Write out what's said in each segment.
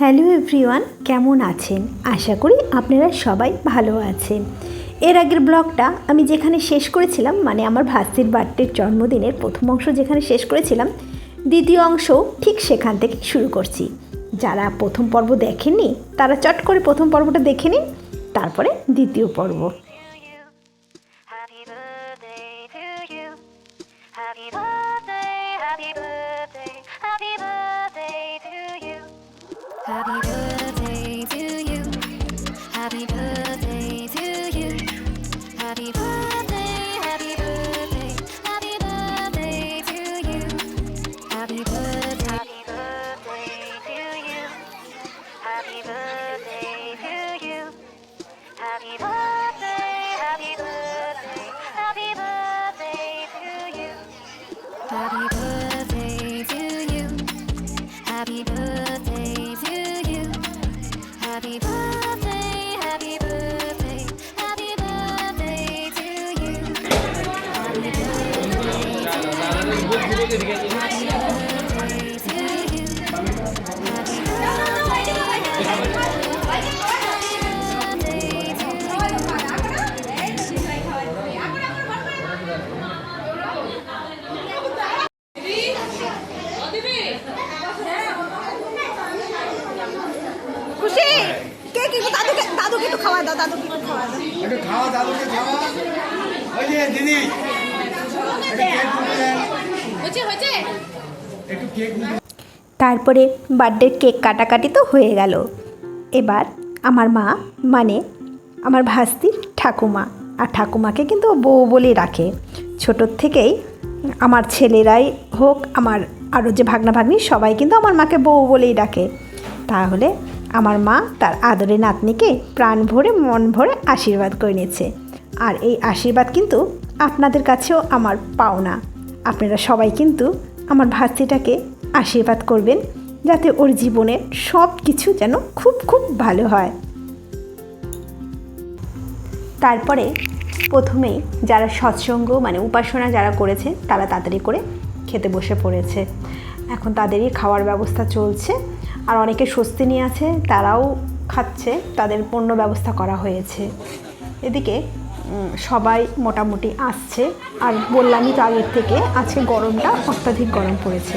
Hello everyone, কেমন আছেন? আশা করি আপনারা সবাই ভালো আছেন। এর আগের ব্লগটা আমি যেখানে শেষ করেছিলাম মানে আমার ভাস্তির বার্থডের জন্মদিনের প্রথম অংশ যেখানে শেষ করেছিলাম, দ্বিতীয় অংশ ঠিক সেখান থেকে শুরু করছি। যারা প্রথম পর্ব দেখেননি, তারা চট করে প্রথম পর্বটা দেখে নিন, তারপরে দ্বিতীয় পর্ব। Happy birthday খুশি? কে কি? দাদুকে দাদুকে একটু খাওয়া দাও দাদুকে একটু খাওয়া দাও। একটু খাওয়া দাদুকে খাওয়া। ওই যে দিদি। তারপরে বার্থডের কেক কাটাকাটি তো হয়ে গেল। এবার আমার মা মানে আমার ভাস্তির ঠাকুমা। আর ঠাকুমাকে কিন্তু বউ বলেই রাখে। ছোটোর থেকেই আমার ছেলেরাই হোক আমার আরও যে ভাগনা ভাগ্নি সবাই কিন্তু আমার মাকে বউ বলেই ডাকে। তাহলে আমার মা তার আদরে নাতনিকে প্রাণ ভরে মন ভরে আশীর্বাদ করে নিয়েছে। আর এই আশীর্বাদ কিন্তু আপনাদের কাছেও আমার পাওনা। আপনারা সবাই কিন্তু আমার ভাস্তিটাকে আশীর্বাদ করবেন, যাতে ওর জীবনে সব কিছু যেন খুব খুব ভালো হয়। তারপরে প্রথমেই যারা সৎসঙ্গ মানে উপাসনা যারা করেছে, তারা তাড়াতাড়ি করে খেতে বসে পড়েছে। এখন তাদেরই খাওয়ার ব্যবস্থা চলছে। আর অনেকে স্বস্তি নিয়ে আছে, তারাও খাচ্ছে, তাদের পণ্য ব্যবস্থা করা হয়েছে। এদিকে সবাই মোটামুটি আসছে। আর বললামই তো আগের থেকে, আজকে গরমটা অত্যাধিক গরম পড়েছে।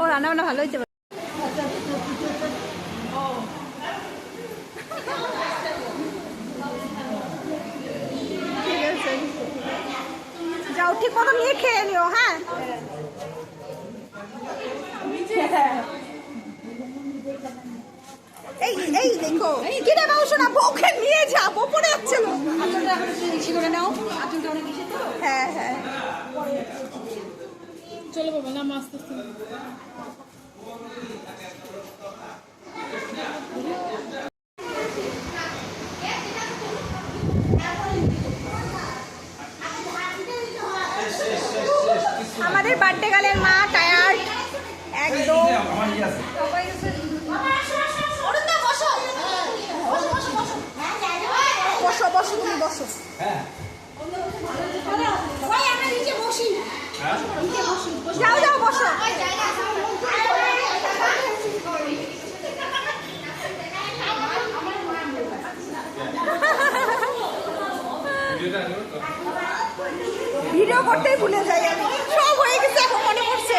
ও রান্না ভালো হয়েছে ঠিক আছে যাও ঠিক মতো নিয়ে খেয়ে নিও হ্যাঁ এই এই দেখো কি রে বাবু শোনা বউকে নিয়ে যাব পড়ে যাচ্ছিল হ্যাঁ হ্যাঁ চলো বাবা নাম আস্তে আস্তে আমাদের বার্থডে গালের মা টায়ার্ড একদম বসো। তুমি বসো। যাও যাও বসো। ভিডিও করতেই ভুলে যাই আমি। সব হয়ে গেছে এখন মনে পড়ছে।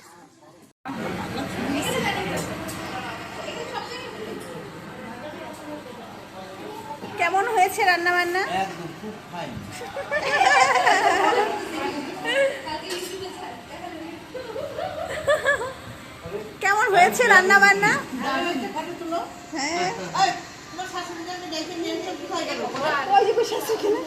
কেমন হয়েছে রান্না বান্না একদম খুব ফাইন কেমন হয়েছে রান্না বান্না হ্যাঁ ওই যে বসে আছে এখানে।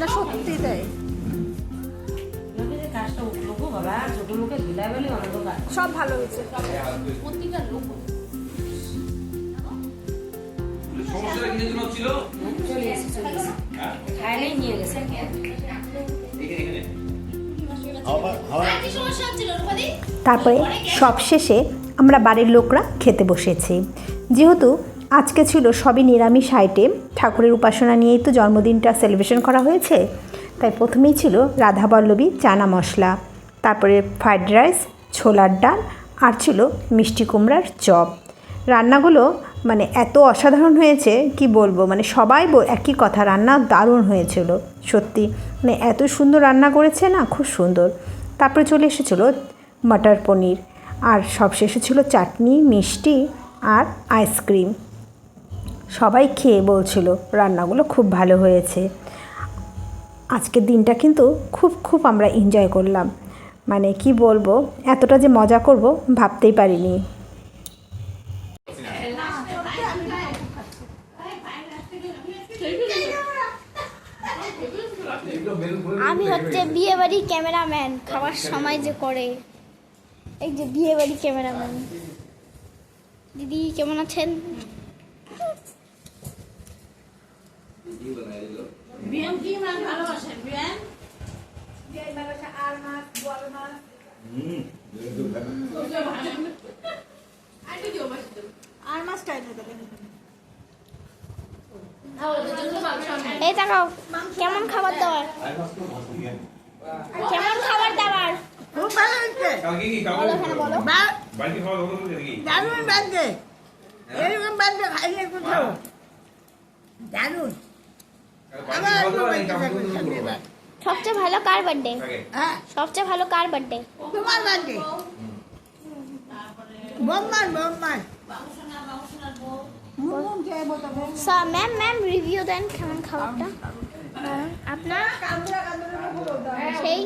না সত্যি তাই। সব ভালো হয়েছে। সমস্যাটা জন্য ছিল চলে এসে চলে খাইলেই নিয়ে গেছে। তারপরে সবশেষে আমরা বাড়ির লোকরা খেতে বসেছি। যেহেতু আজকে ছিল সবই নিরামিষ আইটেম ঠাকুরের উপাসনা নিয়েই তো জন্মদিনটা সেলিব্রেশন করা হয়েছে। তাই প্রথমেই ছিল রাধাবল্লভী চানা মশলা, তারপরে ফ্রাইড রাইস ছোলার ডাল, আর ছিল মিষ্টি কুমড়ার চপ। রান্নাগুলো মানে এত অসাধারণ হয়েছে, কি বলব? মানে সবাই একই কথা, রান্না দারুণ হয়েছিল, সত্যি। মানে এত সুন্দর রান্না করেছে না, খুব সুন্দর। তারপরে চলে এসেছিল মটর পনির, আর সবশেষে ছিল চাটনি, মিষ্টি আর আইসক্রিম। সবাই খেয়ে বলছিল, রান্নাগুলো খুব ভালো হয়েছে। আজকের দিনটা কিন্তু খুব খুব আমরা এনজয় করলাম। মানে কি বলব, এতটা যে মজা করব ভাবতেই পারিনি। আমি হচ্ছে বিয়ে বাড়ির ক্যামেরাম্যান। খাবার সময় যে করে। এই যে বিয়ে বাড়ি ক্যামেরাম্যান। দিদি কেমন আছেন? আর দেবে এই তাকাও কেমন খাবার দাবার? কেমন খাবার দাবার? সবচেয়ে ভালো কার বার্থডে হ্যাঁ। সবচেয়ে ভালো কার বার্থডে তোমার বান্ধে Bomman Bomman ma'am ma'am review দেন কেমন খাবারটা আপনার সেই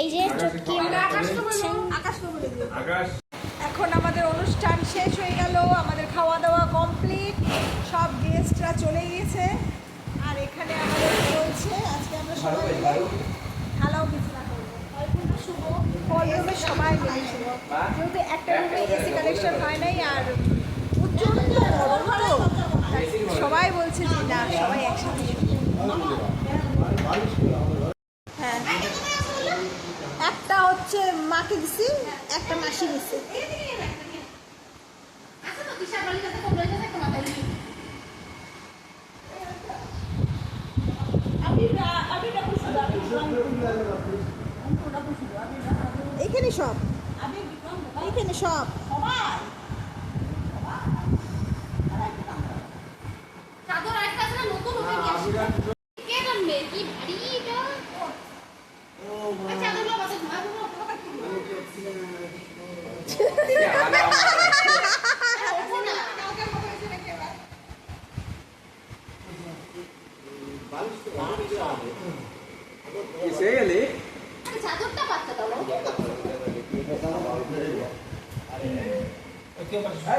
এই যে এখন আমাদের অনুষ্ঠান শেষ হয়ে গেল, আমাদের খাওয়া দাওয়া কমপ্লিট সব গেস্টরা চলে গিয়েছে। আর এখানে আমাদের চলছে আজকে আমরা সবাই মিলে থালাও বিছনা করব হল রুমে সবাই মিলে শুভ যেহেতু একটা রুমে এসি কানেকশন হয় নাই আর প্রচণ্ড সবাই বলছে যে না, সবাই একসাথে হ্যাঁ। একটা হচ্ছে মাকে দিছি, একটা মাসি দিছি। এইখানে সব এইখানে সব চাদর আরেকটা আছে না নতুন ওটা নিয়ে আসি কে টানবে কি ভারী এটা আচ্ছা চাদরগুলো বাসে ঘুমাবো চাদরটা বাচ্চা দাও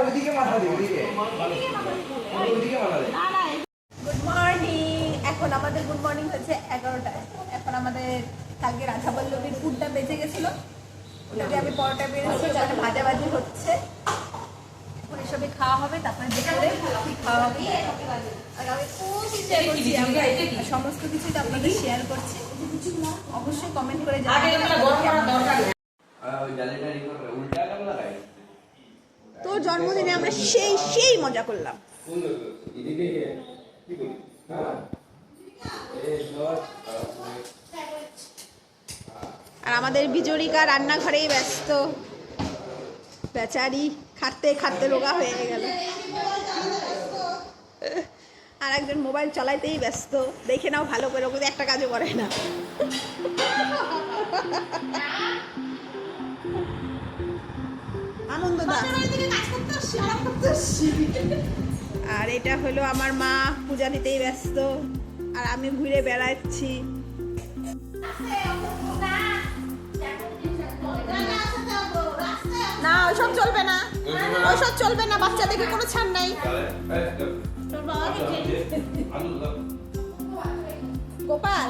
ওইদিকে মাথা দে ওইদিকে ওইদিকে মাথা দে গুড মর্নিং এখন আমাদের গুড মর্নিং হচ্ছে এগারোটায়। এখন আমাদের কালকে রাধাবল্লভীর ফুডটা বেঁচে গেছিল। ওটাকে আমি পরোটা বেড়েছি ওখানে ভাজাভাজি হচ্ছে। এখন এসবে খাওয়া হবে তারপরে দুপুরে খাওয়া হবে। আর আমি খুব শেয়ার করছি আমরা। সমস্ত কিছু তো আপনাদের শেয়ার করছি। অবশ্যই কমেন্ট করে জানাবেন। জন্মদিনে আমরা সেই সেই মজা করলাম। আর আমাদের বিজরিকা রান্নাঘরেই ব্যস্ত। বেচারি খাটতে খাটতে রোগা হয়ে গেল। আর একজন মোবাইল চালাইতেই ব্যস্ত। দেখে নাও ভালো করে ওকে একটা কাজও করে না। আনন্দ দা। আর এটা হলো আমার মা, পূজা নিতেই ব্যস্ত। আর আমি ঘুরে বেড়াচ্ছি। না ওইসব চলবে না। ওইসব চলবে না বাচ্চাদেরকে কোনো ছাড় নাই। গোপাল,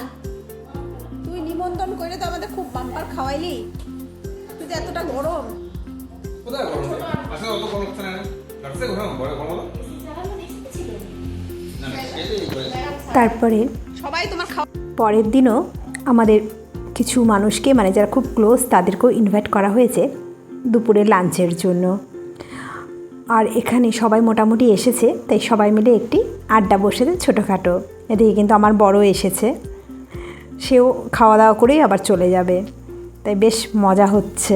তুই নিমন্ত্রণ করে তো আমাদের খুব বাম্পার খাওয়াইলি। তুই তো এতটা গরম। কোথায় গরম আসলে অত গরম হচ্ছে না লাগছে কোথাও বড় গরম তারপরে সবাই তোমার খাওয়া পরের দিনও আমাদের কিছু মানুষকে মানে যারা খুব ক্লোজ তাদেরকেও ইনভাইট করা হয়েছে দুপুরে লাঞ্চের জন্য। আর এখানে সবাই মোটামুটি এসেছে তাই সবাই মিলে একটি আড্ডা বসেছে ছোটোখাটো। এদিকে কিন্তু আমার বড় এসেছে। সেও খাওয়া দাওয়া করেই আবার চলে যাবে। তাই বেশ মজা হচ্ছে।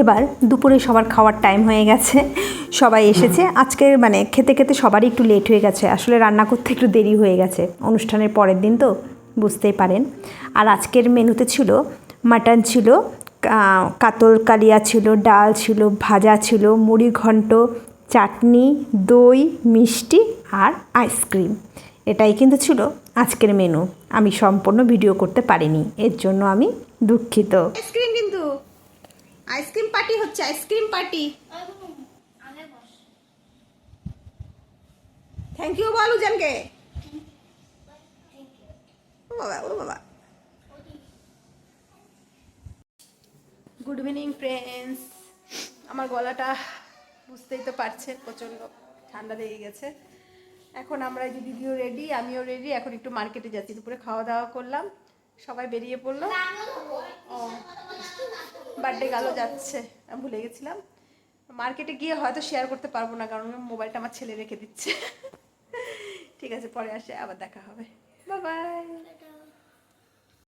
এবার দুপুরে সবার খাওয়ার টাইম হয়ে গেছে। সবাই এসেছে। আজকের মানে খেতে খেতে সবারই একটু লেট হয়ে গেছে। আসলে রান্না করতে একটু দেরি হয়ে গেছে। অনুষ্ঠানের পরের দিন তো বুঝতেই পারেন। আর আজকের মেনুতে ছিল মাটন ছিল কাতল কালিয়া ছিল ডাল ছিল ভাজা ছিল মুড়ি ঘন্ট চাটনি দই মিষ্টি আর আইসক্রিম এটাই কিন্তু ছিল আজকের মেনু আমি সম্পূর্ণ ভিডিও করতে পারিনি। এর জন্য আমি দুঃখিত। আইসক্রিম পার্টি হচ্ছে ice cream party. Thank you বল উজানকে ও বাবা ও বাবা। গুড ইভিনিং ফ্রেন্ডস আমার গলাটা বুঝতেই তো পারছেন প্রচণ্ড ঠান্ডা লেগে গেছে। এখন আমরা এই যে দিদিও রেডি আমিও রেডি এখন একটু মার্কেটে যাচ্ছি দুপুরে খাওয়া দাওয়া করলাম। সবাই বেরিয়ে পড়ল। ও। বার্থডে গেল যাচ্ছে। আমি ভুলে গেছিলাম। মার্কেটে গিয়ে হয়তো শেয়ার করতে পারব না, কারণ মোবাইলটা আমার ছেলে রেখে দিচ্ছে। ঠিক আছে, পরে আসে, আবার দেখা হবে। বাই